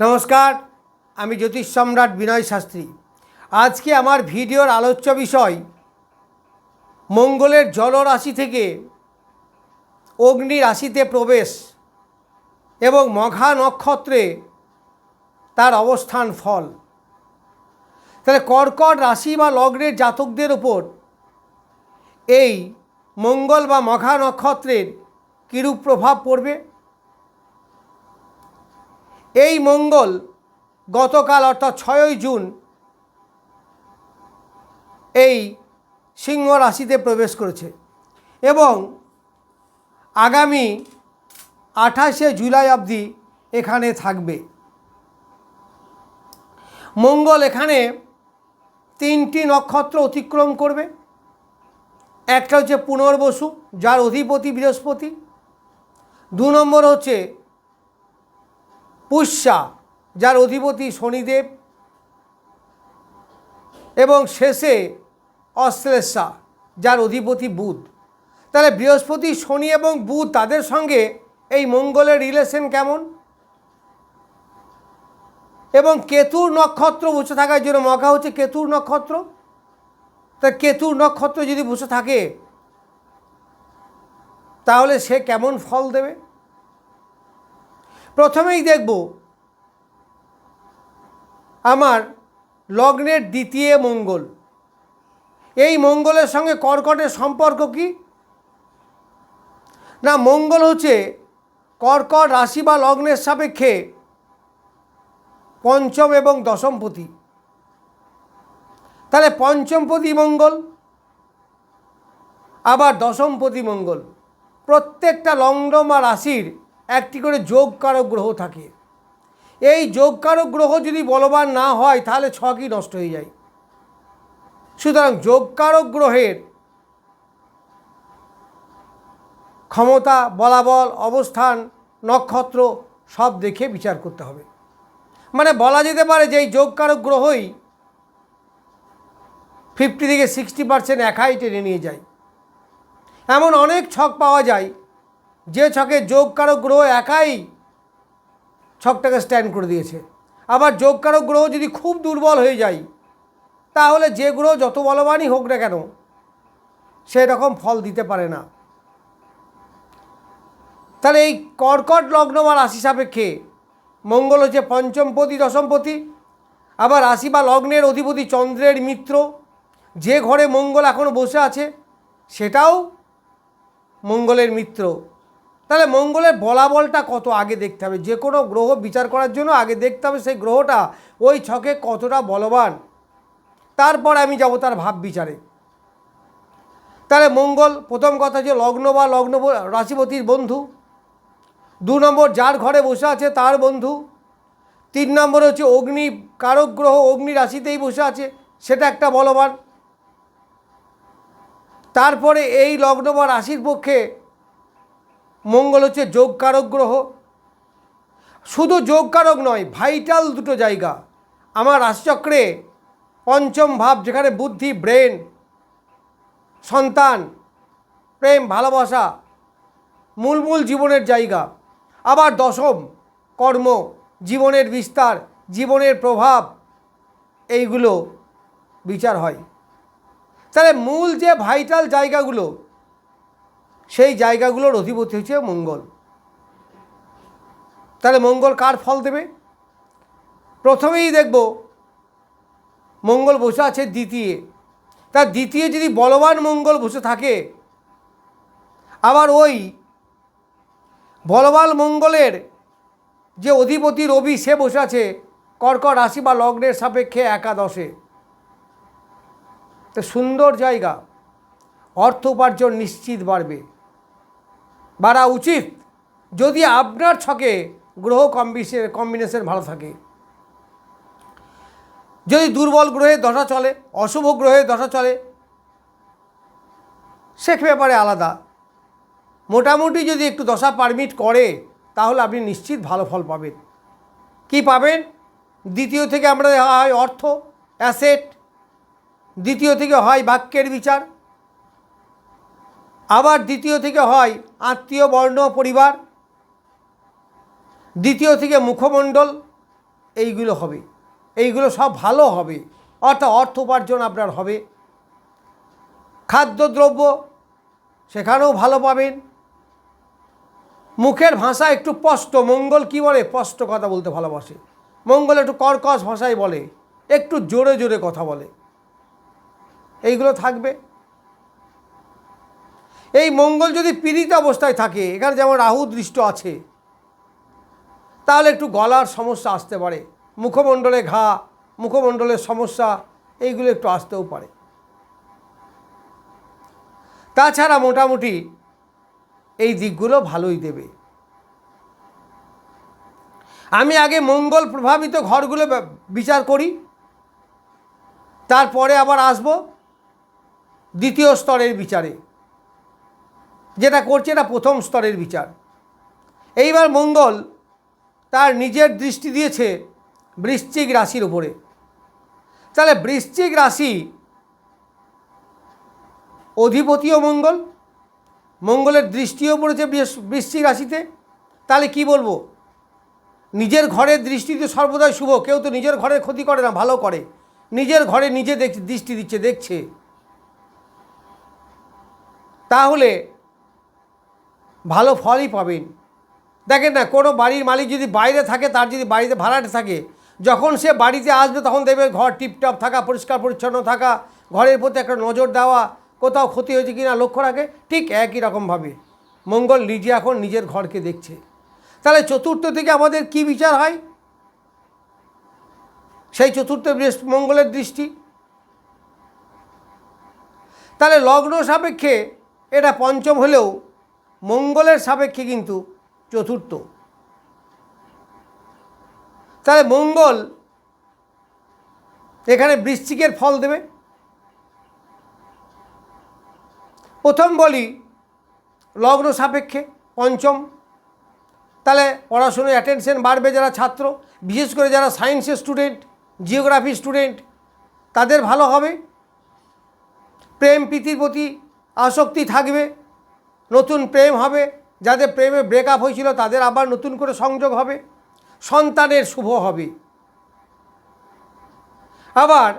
নমস্কার, আমি জ্যোতিষ সম্রাট বিনয় শাস্ত্রী। আজকে আমার ভিডিওর আলোচ্য বিষয়, মঙ্গলের জলরাশি থেকে অগ্নি রাশিতে প্রবেশ এবং মঘা নক্ষত্রে তার অবস্থান ফল। তাহলে কর্কট রাশি বা লগ্নের জাতকদের ওপর এই মঙ্গল বা মঘা নক্ষত্রের কীরূপ প্রভাব পড়বে? এই মঙ্গল গতকাল অর্থাৎ ছয়ই জুন এই সিংহ রাশিতে প্রবেশ করেছে এবং আগামী আঠাশে জুলাই অবধি এখানে থাকবে। মঙ্গল এখানে তিনটি নক্ষত্র অতিক্রম করবে। একটা হচ্ছে পুনর্বসু, যার অধিপতি বৃহস্পতি। দু নম্বর হচ্ছে পুষ্যা, যার অধিপতি শনিদেব এবং শেষে অশ্লেষা, যার অধিপতি বুধ। তাহলে বৃহস্পতি, শনি এবং বুধ তাদের সঙ্গে এই মঙ্গলের রিলেশন কেমন? এবং কেতুর নক্ষত্র বসে থাকার জন্য মকা হচ্ছে কেতুর নক্ষত্র। তা কেতুর নক্ষত্র যদি বসে থাকে, তাহলে সে কেমন ফল দেবে? প্রথমেই দেখব আমার লগ্নের দ্বিতীয় মঙ্গল। এই মঙ্গলের সঙ্গে কর্কটের সম্পর্ক কি? না, মঙ্গল হচ্ছে কর্কট রাশি বা লগ্নের সাপেক্ষে পঞ্চম এবং দশমপতি তাহলে পঞ্চমপতি মঙ্গল, আবার দশমপতি মঙ্গল। প্রত্যেকটা লগ্ন বা রাশির একটি করে যোগকারক গ্রহ থাকে। এই যোগকারক গ্রহ যদি বলবান না হয়, তাহলে ছকই নষ্ট হয়ে যায়। সুতরাং যোগকারক গ্রহের ক্ষমতা, বলাবল, অবস্থান, নক্ষত্র সব দেখে বিচার করতে হবে। মানে বলা যেতে পারে যে এই যোগকারক গ্রহই ফিফটি থেকে সিক্সটি পার্সেন্ট একাই টেনে নিয়ে যায়। এমন অনেক ছক পাওয়া যায় যে ছকে যোগকারক গ্রহ একাই ছকটাকে স্ট্যান্ড করে দিয়েছে। আবার যোগকারক গ্রহ যদি খুব দুর্বল হয়ে যায়, তাহলে যে গ্রহ যত বলবানই হোক না কেন সেই রকম ফল দিতে পারে না। তাহলে এই কর্কট লগ্ন বা রাশি সাপেক্ষে মঙ্গল হচ্ছে পঞ্চমপতি দশমপতি আবার রাশি বা লগ্নের অধিপতি চন্দ্রের মিত্র, যে ঘরে মঙ্গল এখনও বসে আছে, সেটাও মঙ্গলের মিত্র। তাহলে মঙ্গলের বলাবলটা কত আগে দেখতে হবে? যে কোনো গ্রহ বিচার করার জন্য আগে দেখতে হবে সেই গ্রহটা ওই ছকে কতটা বলবান। তারপর আমি যাব তার ভাব বিচারে। তাহলে মঙ্গল, প্রথম কথা যে লগ্ন বা লগ্ন রাশিপতির বন্ধু। দু নম্বর যার ঘরে বসে আছে তার বন্ধু। তিন নম্বর হচ্ছে অগ্নি, কারক গ্রহ অগ্নি রাশিতেই বসে আছে, সেটা একটা বলবান। তারপরে এই লগ্ন বা রাশির পক্ষে মঙ্গল হচ্ছে যোগকারক গ্রহ। শুধু যোগকারক নয় ভাইটাল দুটো জায়গা। আমার রাশিচক্রে পঞ্চম ভাব, যেখানে বুদ্ধি ব্রেন সন্তান, প্রেম, ভালোবাসা মূল মূল জীবনের জায়গা। আবার দশম, কর্ম, জীবনের বিস্তার, জীবনের প্রভাব, এইগুলো বিচার হয়। তাহলে মূল যে ভাইটাল জায়গাগুলো সেই জায়গাগুলোর অধিপতি হচ্ছে মঙ্গল। তাহলে মঙ্গল কার ফল দেবে? প্রথমেই দেখব মঙ্গল বসে আছে দ্বিতীয়। তার দ্বিতীয় যদি বলবান মঙ্গল বসে থাকে, আবার ওই বলবান মঙ্গলের যে অধিপতি রবি, সে বসে আছে কর্কট রাশি বা লগ্নের সাপেক্ষে একাদশে। তো সুন্দর জায়গা, অর্থ উপার্জন নিশ্চিত বাড়বে। বাড়া উচিত যদি আপনার ছকে গ্রহ কম্বিশে কম্বিনেশন ভালো থাকে। যদি দুর্বল গ্রহে দশা চলে, অশুভ গ্রহে দশা চলে সে ব্যাপারে আলাদা। মোটামুটি যদি একটু দশা পারমিট করে, তাহলে আপনি নিশ্চিত ভালো ফল পাবেন। কি পাবেন? দ্বিতীয় থেকে আমরা হয় অর্থ, অ্যাসেট। দ্বিতীয় থেকে হয় বাক্যের বিচার। আবার দ্বিতীয় থেকে হয় আত্মীয়, বর্ণ, পরিবার। দ্বিতীয় থেকে মুখমণ্ডল, এইগুলো হবে। এইগুলো সব ভালো হবে। অর্থাৎ অর্থ উপার্জন আপনার হবে। খাদ্যদ্রব্য, সেখানেও ভালো পাবেন। মুখের ভাষা একটু স্পষ্ট। মঙ্গল কি বলে? স্পষ্ট কথা বলতে ভালোবাসে। মঙ্গল একটু কর্কশ ভাষায় বলে। একটু জোরে জোরে কথা বলে। এইগুলো থাকবে। এই মঙ্গল যদি পীড়িত অবস্থায় থাকে, এখানে যেমন রাহু দৃষ্ট আছে, তাহলে একটু গলার সমস্যা আসতে পারে, মুখমণ্ডলে ঘা মুখমণ্ডলের সমস্যা, এইগুলো একটু আসতেও পারে। তাছাড়া মোটামুটি এই দিকগুলো ভালোই দেবে। আমি আগে মঙ্গল প্রভাবিত ঘরগুলো বিচার করি, তারপরে আবার আসব দ্বিতীয় স্তরের বিচারে। যেটা করছে এটা প্রথম স্তরের বিচার। এইবার মঙ্গল তার নিজের দৃষ্টি দিয়েছে বৃশ্চিক রাশির উপরে। তাহলে বৃশ্চিক রাশি অধিপতিও মঙ্গল, মঙ্গলের দৃষ্টিও পড়েছে বৃশ্চিক রাশিতে। তাহলে কি বলব? নিজের ঘরের দৃষ্টিতে সর্বদাই শুভ, কেউ তো নিজের ঘরের ক্ষতি করে না, ভালো করে। নিজের ঘরে নিজে দৃষ্টি দিচ্ছে, দেখছে। তাহলে ভালো ফলই পাবেন। দেখেন না, কোনো বাড়ির মালিক যদি বাইরে থাকে, তার যদি বাড়িতে ভাড়াটে থাকে, যখন সে বাড়িতে আসবে, তখন দেখবে ঘর টিপটপ থাকা, পরিষ্কার পরিচ্ছন্ন থাকা, ঘরের প্রতি একটা নজর দেওয়া, কোথাও ক্ষতি হয়েছে কি না লক্ষ্য রাখে, ঠিক একই রকমভাবে মঙ্গল নিজে এখন নিজের ঘরকে দেখছে। তাহলে চতুর্থ থেকে আমাদের কি বিচার হয়? সেই চতুর্থ মঙ্গলের দৃষ্টি। তাহলে লগ্ন সাপেক্ষে এটা পঞ্চম হলেও মঙ্গলের সাপেক্ষে কিন্তু চতুর্থ। তাহলে মঙ্গল এখানে বৃশ্চিকের ফল দেবে। প্রথম বলি লগ্ন সাপেক্ষে পঞ্চম। তাহলে পড়াশুনোয় অ্যাটেনশন বাড়বে যারা ছাত্র, বিশেষ করে যারা সায়েন্সের স্টুডেন্ট জিওগ্রাফি স্টুডেন্ট তাদের ভালো হবে। প্রেম, প্রীতির প্রতি আসক্তি থাকবে। নতুন প্রেম হবে, যাদের প্রেমে ব্রেকআপ হয়েছিল তাদের আবার নতুন করে সংযোগ হবে, সন্তানের শুভ হবে। আবার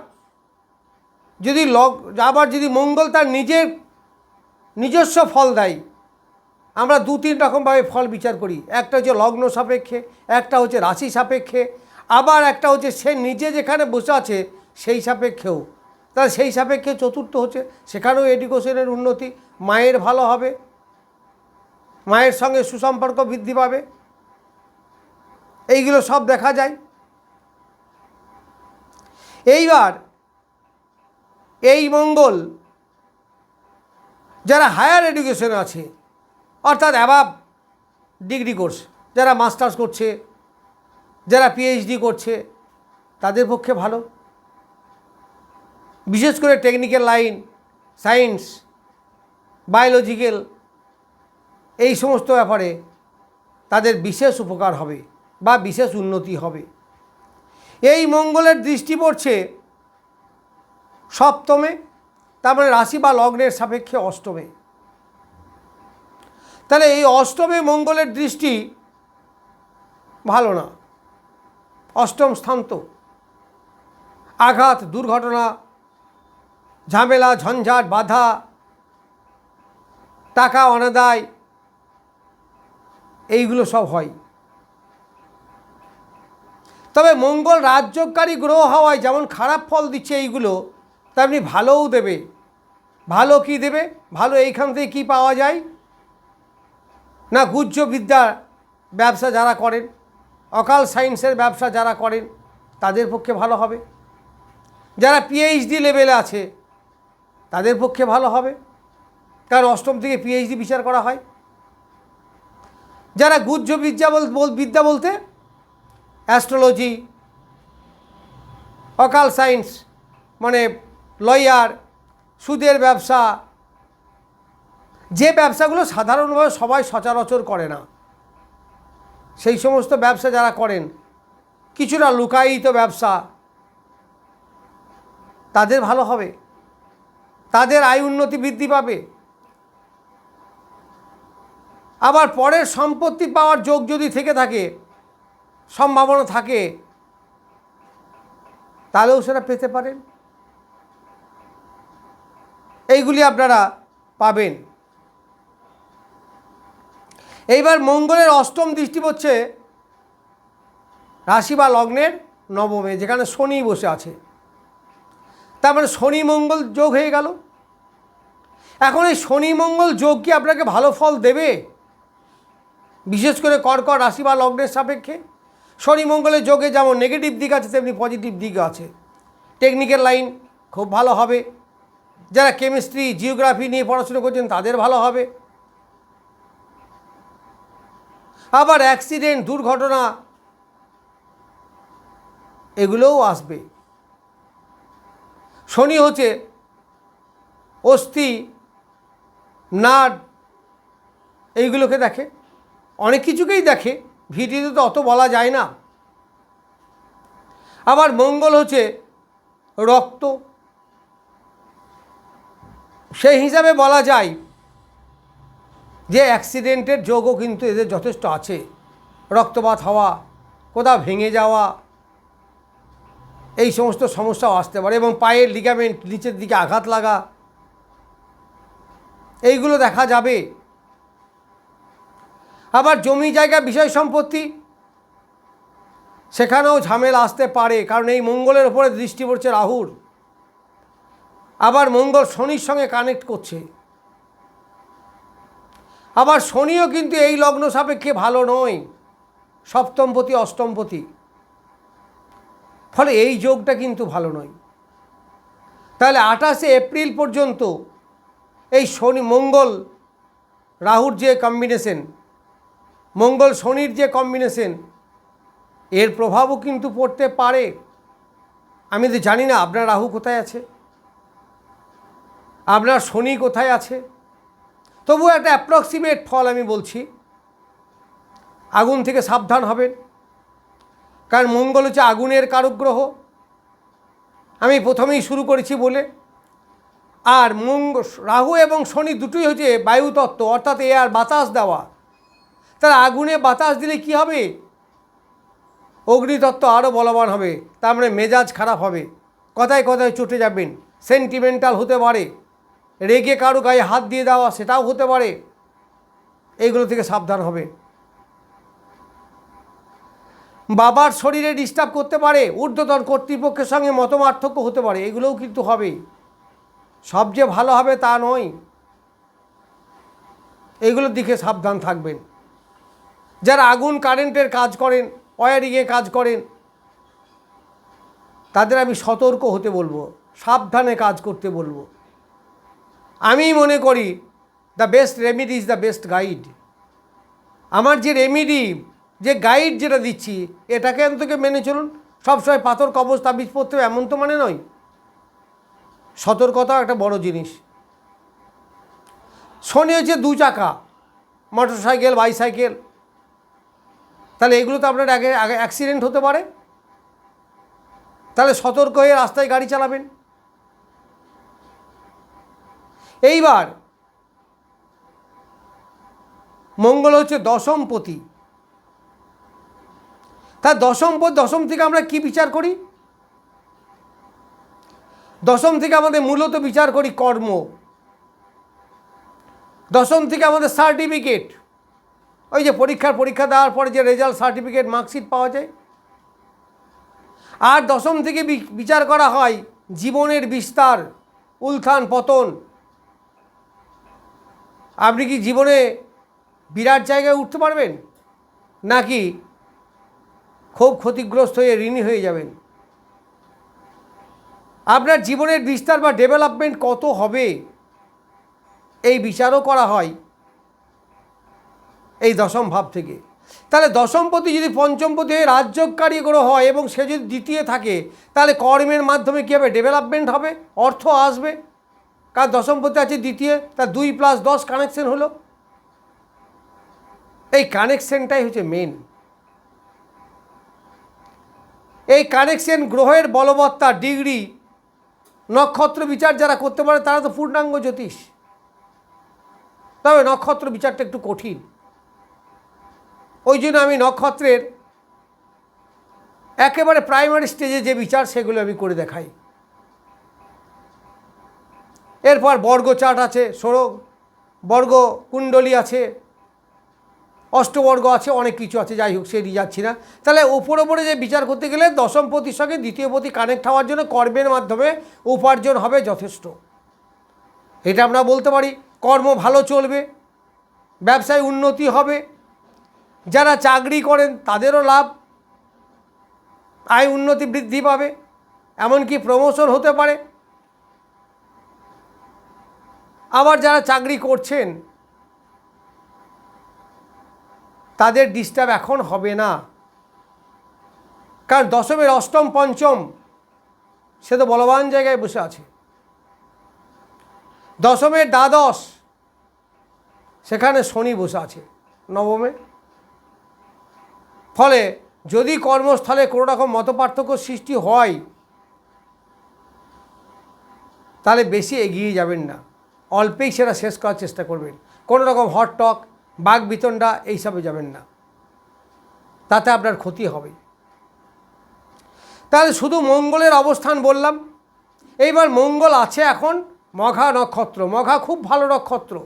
যদি লগ, আবার যদি মঙ্গল তার নিজের নিজস্ব ফল দেয়, আমরা দু তিন রকমভাবে ফল বিচার করি। একটা হচ্ছে লগ্ন সাপেক্ষে, একটা হচ্ছে রাশি সাপেক্ষে, আবার একটা হচ্ছে সে নিজে যেখানে বসে আছে সেই সাপেক্ষেও। তাহলে সেই সাপেক্ষে চতুর্থ হচ্ছে, সেখানেও এডুকেশনের উন্নতি, মায়ের ভালো হবে মায়ের সঙ্গে সুসম্পর্ক বৃদ্ধি পাবে। এইগুলো সব দেখা যায়। এইবার এই মঙ্গল যারা হায়ার এডুকেশনে আছে, অর্থাৎ অ্যাবাব ডিগ্রি কোর্স, যারা মাস্টার্স করছে, যারা পিএইচডি করছে, তাদের পক্ষে ভালো। বিশেষ করে টেকনিক্যাল লাইন, সায়েন্স, বায়োলজিক্যাল এই সমস্ত ব্যাপারে তাদের বিশেষ উপকার হবে বা বিশেষ উন্নতি হবে। এই মঙ্গলের দৃষ্টি পড়ছে সপ্তমে তার মানে রাশি বা লগ্নের সাপেক্ষে অষ্টমে। তাহলে এই অষ্টমে মঙ্গলের দৃষ্টি ভালো না। অষ্টম স্থান তো আঘাত, দুর্ঘটনা, ঝামেলা, ঝঞ্ঝাট, বাধা, টাকা অনাদায় এইগুলো সব হয়। তবে মঙ্গল রাজ্যকারী গ্রহ হওয়ায় যেমন খারাপ ফল দিচ্ছে এইগুলো, তেমনি ভালোও দেবে। ভালো কি দেবে? ভালো এইখান থেকে কী পাওয়া যায়? না গুহ্য বিদ্যা ব্যবসা যারা করেন, অকাল সায়েন্সের ব্যবসা যারা করেন, তাদের পক্ষে ভালো হবে। যারা পিএইচডি লেভেলে আছে, তাদের পক্ষে ভালো হবে। কারণ অষ্টম থেকে পিএইচডি বিচার করা হয়। যারা গুহ্য বিদ্যা বিদ্যা বলতে? অ্যাস্ট্রোলজি অকাল সায়েন্স মানে লয়ার সুদের ব্যবসা। যে ব্যবসাগুলো সাধারণভাবে সবাই সচরাচর করে না, সেই সমস্ত ব্যবসা যারা করেন, কিছুটা লুকায়িত ব্যবসা, তাদের ভালো হবে। তাদের আয় উন্নতি বৃদ্ধি পাবে। আবার পরের সম্পত্তি পাওয়ার যোগ যদি থেকে থাকে, সম্ভাবনা থাকে, তাহলেও সেটা পেতে পারেন। এইগুলি আপনারা পাবেন। এইবার মঙ্গলের অষ্টম দৃষ্টি পড়ছে রাশি বা লগ্নের নবমে, যেখানে শনি বসে আছে। তার মানে শনি মঙ্গল যোগ হয়ে গেল। এখন এই শনি মঙ্গল যোগ কি আপনাকে ভালো ফল দেবে? বিশেষ করে কর্কট রাশি বা লগ্নের সাপেক্ষে শনি মঙ্গলের যোগে যেমন নেগেটিভ দিক আছে, তেমনি পজিটিভ দিক আছে। টেকনিক্যাল লাইন খুব ভালো হবে। যারা কেমিস্ট্রি জিওগ্রাফি নিয়ে পড়াশুনো করছেন, তাদের ভালো হবে। আবার অ্যাক্সিডেন্ট দুর্ঘটনা, এগুলোও আসবে। শনি হচ্ছে অস্থি নাট এইগুলোকে দেখে। অনেক কিছুকেই দেখে ভিডিওতে তো অত বলা যায় না। আবার মঙ্গল হচ্ছে রক্ত। সেই হিসাবে বলা যায় যে অ্যাক্সিডেন্টের যোগও কিন্তু এদের যথেষ্ট আছে। রক্তপাত হওয়া, কোথাও ভেঙে যাওয়া, এই সমস্ত সমস্যাও আসতে পারে এবং পায়ের লিগামেন্ট নিচের দিকে আঘাত লাগা, এইগুলো দেখা যাবে। আবার জমি জায়গা, বিষয় সম্পত্তি। সেখানেও ঝামেলা আসতে পারে, কারণ এই মঙ্গলের ওপরে দৃষ্টি পড়ছে রাহুর। আবার মঙ্গল শনির সঙ্গে কানেক্ট করছে। আবার শনিও কিন্তু এই লগ্ন সাপেক্ষে ভালো নয়, সপ্তমপতি, অষ্টমপতি। ফলে এই যোগটা কিন্তু ভালো নয়। তাহলে আঠাশে এপ্রিল পর্যন্ত এই শনি, মঙ্গল, রাহুর যে কম্বিনেশন মঙ্গল শনির যে কম্বিনেশন এর প্রভাবও কিন্তু পড়তে পারে। আমি তো জানি না, আপনার রাহু কোথায় আছে? আপনার শনি কোথায় আছে? তবু একটা অ্যাপ্রক্সিমেট ফল আমি বলছি। আগুন থেকে সাবধান হবেন। কারণ মঙ্গল হচ্ছে আগুনের কারুগ্রহ। আমি প্রথমেই শুরু করেছি বলে। আর মঙ্গ রাহু এবং শনি দুটোই হচ্ছে বায়ুতত্ত্ব, অর্থাৎ এ আর বাতাস দেওয়া। তার আগুনে বাতাস দিলে কি হবে? অগ্নিতত্ত্ব আরও বলবান হবে, তার মানে মেজাজ খারাপ হবে। কথায় কথায় চটে যাবেন সেন্টিমেন্টাল হতে পারে। রেগে কারও গায়ে হাত দিয়ে দেওয়া সেটাও হতে পারে। এইগুলো থেকে সাবধান হবে। বাবার শরীরে ডিস্টার্ব করতে পারে, ঊর্ধ্বতন কর্তৃপক্ষের সঙ্গে মতমার্থক্য হতে পারে, এগুলোও কিন্তু হবে। সবচেয়ে ভালো হবে তা নয়। এগুলোর দিকে সাবধান থাকবেন। যারা আগুন কারেন্টের কাজ করেন ওয়ারিংয়ে কাজ করেন, তাদের আমি সতর্ক হতে বলব, সাবধানে কাজ করতে বলব। আমি মনে করি the best remedy is the best guide আমার যে রেমিডি যে গাইড যেটা দিচ্ছি, এটাকে অন্তকে মেনে চলুন, সবসময় পাথর কবচ তাবিজ পড়তে এমন তো মানে নয়। সতর্কতা একটা বড় জিনিস। শনি হচ্ছে দু চাকা মোটর সাইকেল বাইসাইকেল তাহলে এগুলো তো আপনার আগে আগে অ্যাক্সিডেন্ট হতে পারে। তাহলে সতর্ক হয়ে রাস্তায় গাড়ি চালাবেন। এইবার মঙ্গল হচ্ছে দশমপতি তা দশম পদ দশম থেকে আমরা কি বিচার করি? দশম থেকে আমাদের মূলত বিচার করি কর্ম। দশম থেকে আমাদের সার্টিফিকেট ওই যে পরীক্ষার পরীক্ষা দেওয়ার পরে যে রেজাল্ট সার্টিফিকেট, মার্কশিট পাওয়া যায়। আর দশম থেকে বিচার করা হয় জীবনের বিস্তার, উত্থান, পতন। আপনি কি জীবনে বিরাট জায়গায় উঠতে পারবেন? নাকি খুব ক্ষতিগ্রস্ত হয়ে ঋণী হয়ে যাবেন? আপনার জীবনের বিস্তার বা ডেভেলপমেন্ট কত হবে? এই বিচারও করা হয়। এই দশম ভাব থেকে। তাহলে দশমপতি যদি পঞ্চমপতি হয়ে রাজ্যকারী গ্রহ হয় এবং সে যদি দ্বিতীয় থাকে, তাহলে কর্মের মাধ্যমে কী হবে ডেভেলপমেন্ট হবে? অর্থ আসবে। কারণ দশমপতি আছে দ্বিতীয়, তার দুই প্লাস দশ কানেকশন হলো। এই কানেকশনটাই হচ্ছে মেন এই কানেকশন গ্রহের বলবত্তা, ডিগ্রি, নক্ষত্র বিচার যারা করতে পারে, তারা তো পূর্ণাঙ্গ জ্যোতিষ। তবে নক্ষত্র বিচারটা একটু কঠিন। ওই জন্য আমি নক্ষত্রের একেবারে প্রাইমারি স্টেজে যে বিচার, সেগুলো আমি করে দেখাই। এরপর বর্গ চার্ট আছে ষোলো বর্গ কুণ্ডলী আছে, অষ্টবর্গ আছে, অনেক কিছু আছে, যাই হোক, সেটি যাচ্ছি না। তাহলে ওপর ওপরে যে বিচার করতে গেলে দশম পতির সঙ্গে দ্বিতীয় পতি কানেক্ট হওয়ার জন্য কর্মের মাধ্যমে উপার্জন হবে যথেষ্ট। এটা আমরা বলতে পারি, কর্ম ভালো চলবে, ব্যবসায় উন্নতি হবে যারা চাকরি করেন, তাদেরও লাভ। আয় উন্নতি বৃদ্ধি পাবে। এমনকি প্রমোশন হতে পারে। আবার যারা চাকরি করছেন, তাদের ডিস্টার্ব এখন হবে না। কারণ দশমের অষ্টম, পঞ্চম, সে তো বলবান জায়গায় বসে আছে। দশমের দ্বাদশ, সেখানে শনি বসে আছে। নবমে ফলে যদি কর্মস্থলে কোনো রকম মতপার্থক্য সৃষ্টি হয়, তাহলে বেশি এগিয়ে যাবেন না। অল্পেই সেটা শেষ করার চেষ্টা করবেন। কোনো রকম হট টক বাঘ বিতণ্ডা এইসবে যাবেন না। তাতে আপনার ক্ষতি হবে। তাহলে শুধু মঙ্গলের অবস্থান বললাম। এইবার মঙ্গল আছে এখন মঘা নক্ষত্র। মঘা খুব ভালো নক্ষত্র।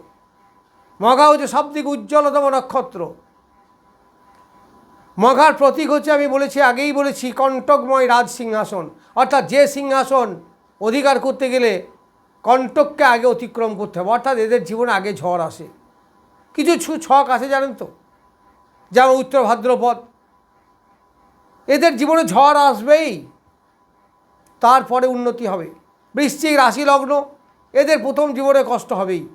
মঘা হচ্ছে সবথেকে উজ্জ্বলতম নক্ষত্র। মঘার প্রতীক হচ্ছে, আমি বলেছি, আগেই বলেছি, কণ্টকময় রাজ সিংহাসন। অর্থাৎ যে সিংহাসন অধিকার করতে গেলে কণ্টককে আগে অতিক্রম করতে হবে। অর্থাৎ এদের জীবনে আগে ঝড় আসে। কিছু ছু- ছক আছে, জানেন তো? যেমন উত্তর ভাদ্রপদ। এদের জীবনে ঝড় আসবেই। তারপরে উন্নতি হবে। বৃশ্চিক রাশি লগ্ন, এদের প্রথম জীবনে কষ্ট হবেই।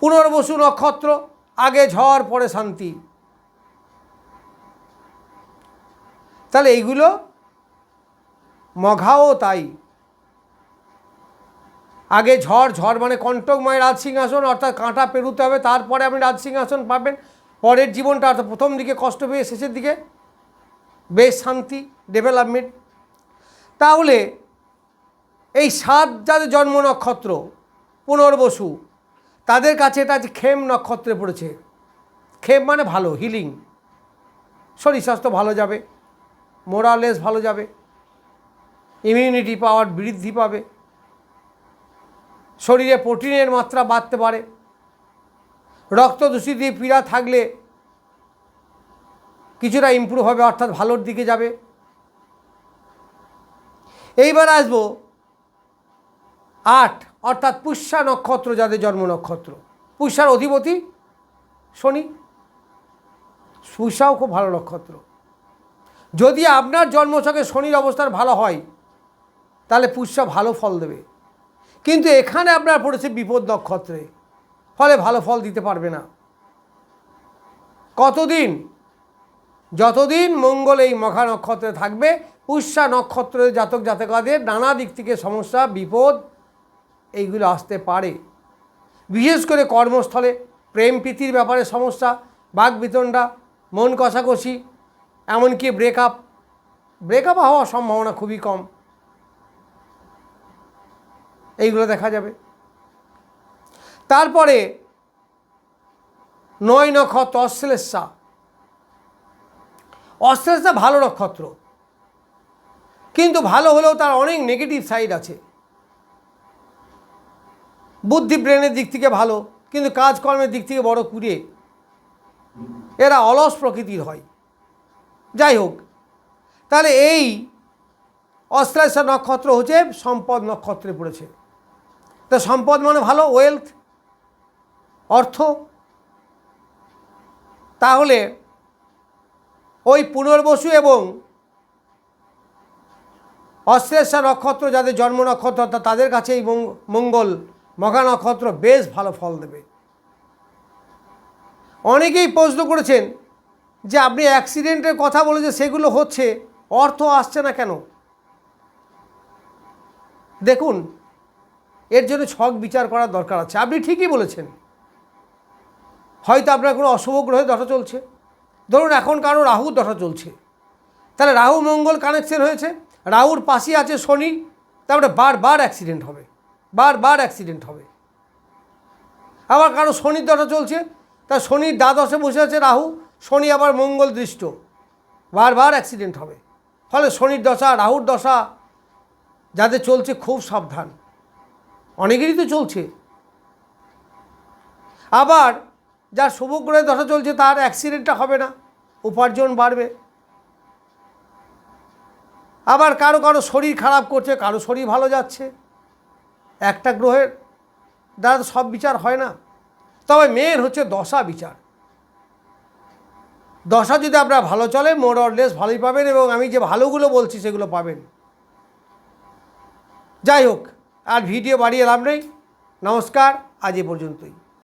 পুনর্বসু নক্ষত্র, আগে ঝড়, পরে শান্তি। তাহলে এইগুলো মঘাও তাই। আগে ঝড় ঝড় মানে কণ্টকময় রাজ সিংহাসন, অর্থাৎ কাঁটা পেরুতে হবে, তারপরে আপনি রাজ সিংহাসন পাবেন। পরের জীবনটা অর্থাৎ প্রথম দিকে কষ্ট পেয়ে শেষের দিকে বেশ শান্তি ডেভেলপমেন্ট তাহলে এই সাত যাদের জন্ম নক্ষত্র, পুনর্বসু, তাদের কাছে এটা খেম নক্ষত্রে পড়েছে। খেম মানে ভালো হিলিং শরীর স্বাস্থ্য ভালো যাবে। মোরালেস ভালো যাবে। ইমিউনিটি পাওয়ার বৃদ্ধি পাবে। শরীরে প্রোটিনের মাত্রা বাড়তে পারে। রক্ত দূষিত পীড়া থাকলে কিছুটা ইমপ্রুভ হবে, অর্থাৎ ভালোর দিকে যাবে। এইবার আসব আট, অর্থাৎ পুষ্যা নক্ষত্র যাদের জন্ম নক্ষত্র। পুষ্যার অধিপতি শনি। পুষ্যাও খুব ভালো নক্ষত্র। যদি আপনার জন্মছকে শনির অবস্থান ভালো হয়, তাহলে পুষ্যা ভালো ফল দেবে। কিন্তু এখানে আপনার পড়েছে বিপদ নক্ষত্রে, ফলে ভালো ফল দিতে পারবে না। কতদিন? যতদিন মঙ্গল এই মখা নক্ষত্রে থাকবে, পুষ্যা নক্ষত্রের জাতক জাতকাদের নানা দিক থেকে সমস্যা, বিপদ, এইগুলো আসতে পারে। বিশেষ করে কর্মস্থলে, প্রেম প্রীতির ব্যাপারে সমস্যা বাঘ বিতণ্ডা, মন কষাকষি এমনকি ব্রেকআপ ব্রেকআপ হওয়ার সম্ভাবনা খুবই কম। এইগুলো দেখা যাবে। তারপরে নয় নক্ষত্র অশ্লেষা। অশ্লেষা ভালো নক্ষত্র। কিন্তু ভালো হলেও তার অনেক নেগেটিভ সাইড আছে। বুদ্ধি ব্রেনের দিক থেকে ভালো, কিন্তু কাজকর্মের দিক থেকে বড় কুড়ে। এরা অলস প্রকৃতির হয়। যাই হোক, তাহলে এই অশ্লেষা নক্ষত্র হচ্ছে সম্পদ নক্ষত্রে পড়েছে। তা সম্পদ মানে ভালো ওয়েলথ অর্থ। তাহলে ওই পুনর্বসু এবং অশ্লেষা নক্ষত্র, যাদের জন্ম নক্ষত্র, অর্থাৎ তাদের কাছে এই মঙ্গল মঘা নক্ষত্র, বেশ ভালো ফল দেবে। অনেকেই প্রশ্ন করেছেন যে আপনি অ্যাক্সিডেন্টের কথা বলে যে সেগুলো হচ্ছে, অর্থ আসছে না কেন? দেখুন, এর জন্য ছক বিচার করার দরকার আছে। আপনি ঠিকই বলেছেন। হয়তো আপনার কোনো অশুভ গ্রহে দশা চলছে। ধরুন এখন কারও রাহু দশা চলছে। তাহলে রাহু মঙ্গল কানেকশন হয়েছে, রাহুর পাশে আছে শনি তারপরে বারবার অ্যাক্সিডেন্ট হবে, বারবার অ্যাক্সিডেন্ট হবে। আবার কারও শনির দশা চলছে তা শনির দ্বাদশে বসে আছে রাহু শনি আবার মঙ্গল দৃষ্ট বারবার অ্যাক্সিডেন্ট হবে। ফলে শনির দশা, রাহুর দশা, যাদের চলছে খুব সাবধান। অনেকেরই তো চলছে। আবার যার শুভগ্রহের দশা চলছে, তার অ্যাক্সিডেন্টটা হবে না। উপার্জন বাড়বে। আবার কারও কারও শরীর খারাপ করছে, কারও শরীর ভালো যাচ্ছে। একটা গ্রহের দ্বারা সব বিচার হয় না। তবে মেন হচ্ছে দশা বিচার। দশা যদি আপনার ভালো চলে মোর অরলেস ভালোই পাবেন এবং আমি যে ভালোগুলো বলছি সেগুলো পাবেন। যাই হোক, আর ভিডিও বাড়িয়ে লাভ নেই। নমস্কার, আজ এ পর্যন্তই।